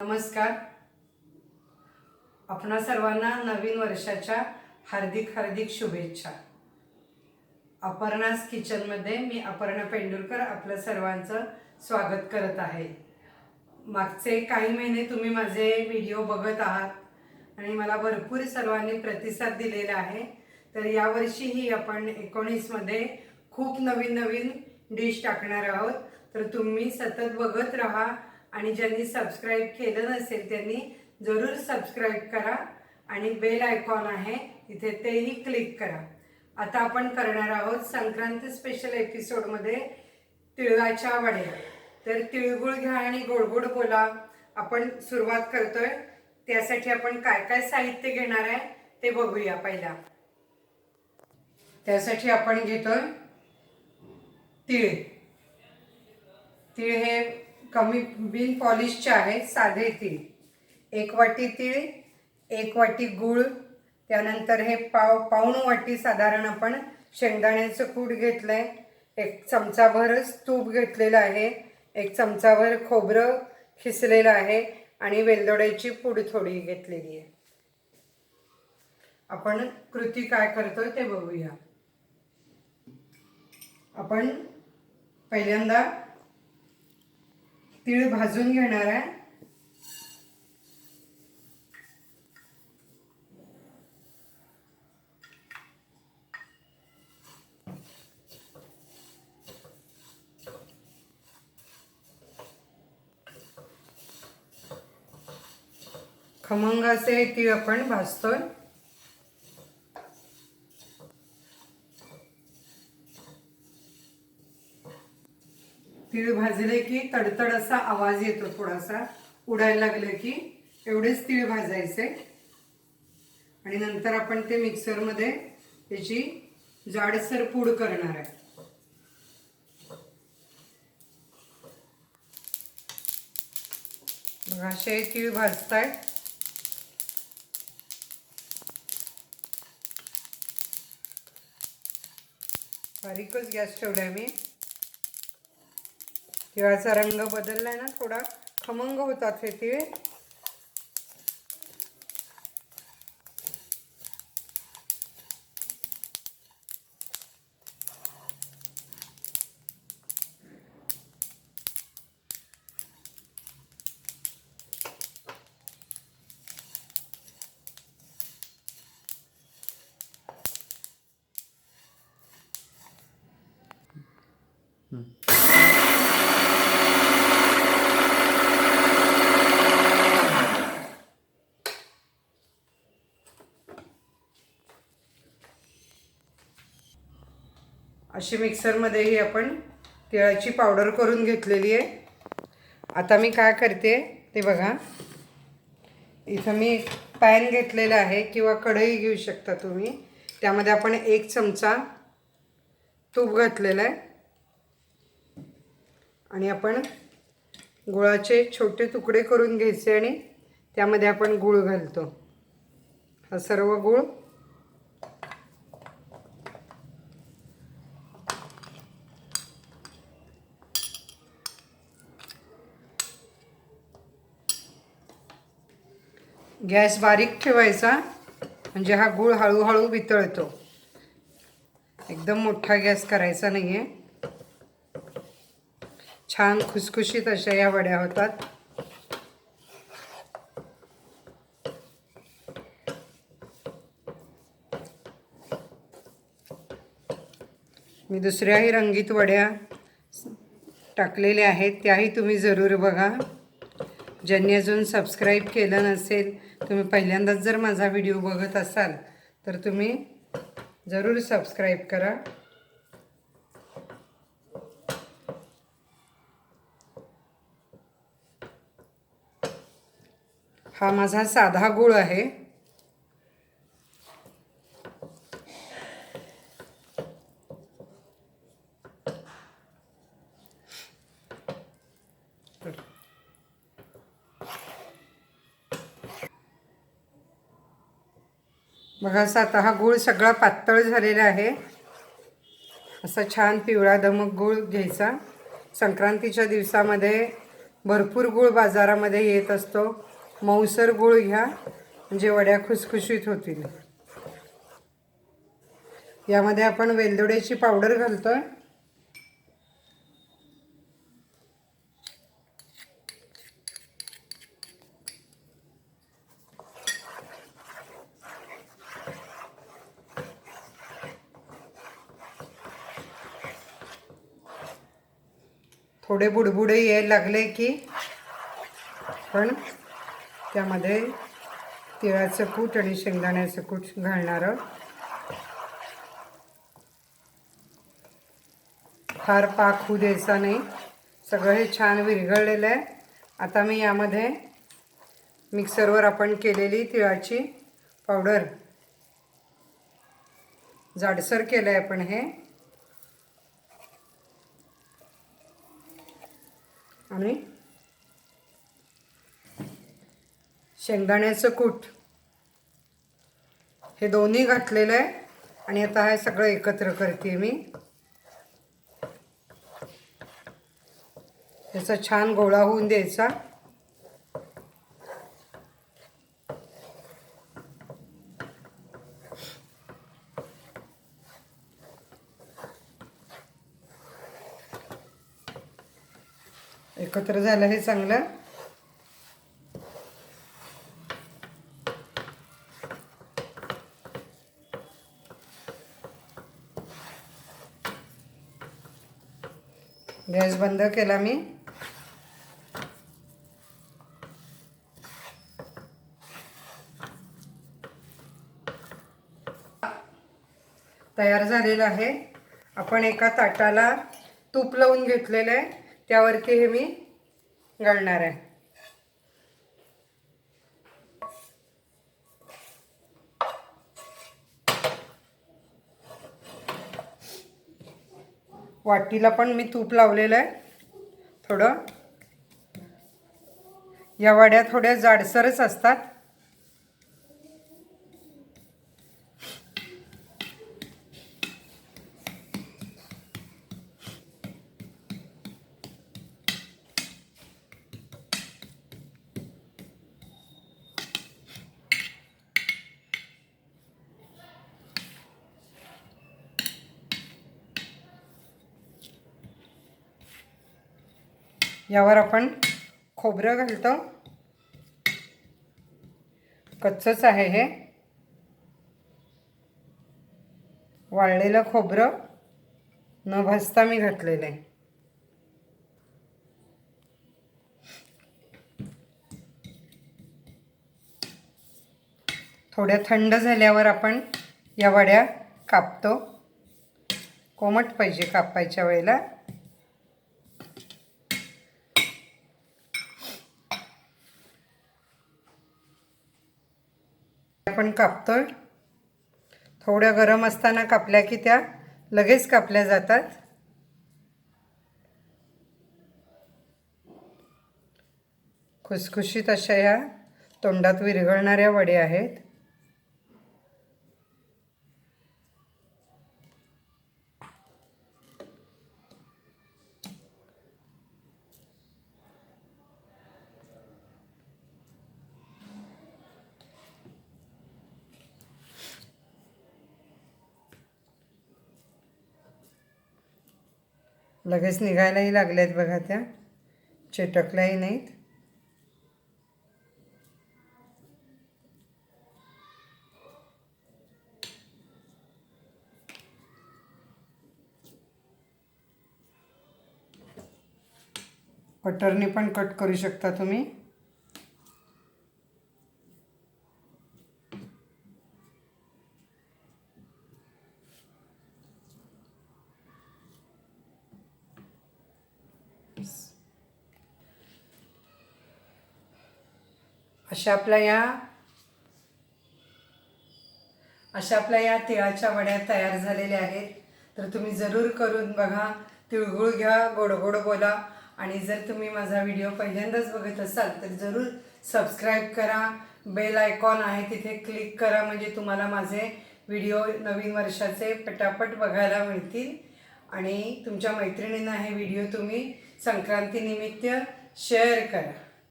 नमस्कार. आपणा सर्वांना नवीन वर्षाच्या हार्दिक हार्दिक शुभेच्छा. अपर्णास किचनमध्ये मी अपर्णा पेंडुलकर आपलं सर्वांचं स्वागत करत आहे. मागचे काही महिने तुम्ही माझे व्हिडिओ बघत आहात आणि मला भरपूर सर्वांनी प्रतिसाद दिलेला आहे. तर यावर्षीही आपण एकोणीसमध्ये खूप नवीन नवीन डिश टाकणार आहोत. तर तुम्ही सतत बघत राहा. आणि ज्यांनी सबस्क्राईब केलं नसेल त्यांनी जरूर सबस्क्राईब करा आणि बेल आयकॉन आहे तिथे तेही क्लिक करा. आता आपण करणार आहोत संक्रांत स्पेशल एपिसोडमध्ये तिळाच्या वड्या. तर तिळगुळ घ्या आणि गोडगोड बोला. आपण सुरुवात करतोय. त्यासाठी आपण काय काय साहित्य घेणार आहे ते बघूया पहिला. त्यासाठी आपण घेतोय तिळ. तिळ हे कमी बिन पॉलिशचे आहे साधे तीळ. एक वाटी तीळ एक वाटी गूळ त्यानंतर हे पाव पाऊण वाटी साधारण आपण शेंगदाण्याचं कूट आहे एक चमचाभरच तूप घेतलेलं आहे एक चमचाभर खोबरं खिसलेलं आहे आणि वेलदोड्याची पूड थोडी घेतलेली आहे. आपण कृती काय करतोय ते बघूया. आपण पहिल्यांदा तीळ भाजून घेणार आहे. खमंग असे तीळ आपण भाजतोय. तीळ भाजले की तडतड असा आवाज येतो थोडासा. उडायला लागलं की एवढेच तीळ भाजायचे. आणि नंतर आपण ते मिक्सरमध्ये त्याची जाडसर पूड करणार आहे. असे तीळ भाजतायत. बारीकच गॅस ठेवलाय मी. तिळाचा रंग बदललाय ना थोडा खमंग होतात हे तिळ. अशी मिक्सरमध्येही आपण तिळाची पावडर करून घेतलेली आहे. आता मी काय करते ते बघा. इथं मी पॅन घेतलेला आहे किंवा कढई घेऊ शकता तुम्ही. त्यामध्ये आपण एक चमचा तूप घातलेलं आहे. आणि आपण गुळाचे छोटे तुकडे करून घ्यायचे आणि त्यामध्ये आपण गुळ घालतो. हा सर्व गुळ गॅस बारीक ठेवायचा म्हणजे हा गूळ हळूहळू वितळतो. एकदम मोठा गॅस करायचा नाही आहे छान खुसखुशीत अशा या वड्या होतात. मी दुसऱ्याही रंगीत वड्या टाकलेल्या आहेत. त्याही तुम्ही जरूर बघा. ज्यांनी अजून सबस्क्राईब केलं नसेल तुम्ही पहिल्यांदाच जर माझा व्हिडिओ बघत असाल तर तुम्ही जरूर सबस्क्राईब करा. हा माझा साधा गुळ आहे. बघा असा आता हा गूळ सगळा पातळ झालेला आहे. असा छान पिवळा दमक गूळ घ्यायचा. संक्रांतीच्या दिवसामध्ये भरपूर गूळ बाजारामध्ये येत असतो. मऊसर गूळ घ्या म्हणजे वड्या खुसखुशीत होतील. यामध्ये आपण वेलदोड्याची पावडर घालतो आहे थोडे बुडबुडे यायला लागले की पण त्यामध्ये तिळाचं कूट आणि शेंगदाण्याचं कूट घालणारं फार पाक होऊ द्यायचा नाही. सगळं हे छान विरघळलेलं आहे. आता मी यामध्ये मिक्सरवर आपण केलेली तिळाची पावडर. जाडसर केलं आहे आपण हे. आणि शेंगदाण्याचं कूट. हे दोन्ही घातलेलं आहे आणि आता हे सगळं एकत्र करते मी. त्याचा छान गोळा होऊन द्यायचा. एकत्र झालं हे चांगलं. गॅस बंद केला मी. तयार झालेलं आहे. आपण एका ताटाला तूप लावून घेतलेलं आहे. त्यावरती हे मी घालणार आहे. वाटीला पण मी तूप लावलेलं आहे. थोडं. या वड्या थोड्या जाडसरच असतात. यावर आपण खोबरं घालतो. कच्चंच आहे हे. वाळलेलं खोबरं न भाजता मी घातलेलं आहे. थोड्या थंड झाल्यावर आपण या वड्या कापतो. कोमट पाहिजे कापायच्या वेळेला. आपण आहे थोड्या गरम असताना कापल्या की त्या लगेच कापल्या जातात. खुसखुशीत अशा ह्या तोंडात विरघळणाऱ्या वड्या आहेत. लगेच निघायलाही लागल्यात बघा त्या. चिटकल्याही नाहीत. कटरने पण कट करू शकता तुम्ही. अशा आपल्या या अशा आपल्या या तिळाच्या वड्या तयार झालेल्या आहेत. तर तुम्ही जरूर करून बघा. तिळगुळ घ्या गोड गोड बोला. आणि जर तुम्ही माझा व्हिडिओ पहिल्यांदाच बघत असाल तर जरूर सबस्क्राईब करा. बेल आयकॉन आहे तिथे क्लिक करा. म्हणजे तुम्हाला माझे व्हिडिओ नवीन वर्षाचे पटापट बघायला मिळतील. आणि तुमच्या मैत्रिणींना हे व्हिडिओ तुम्ही संक्रांतीनिमित्त शेअर करा.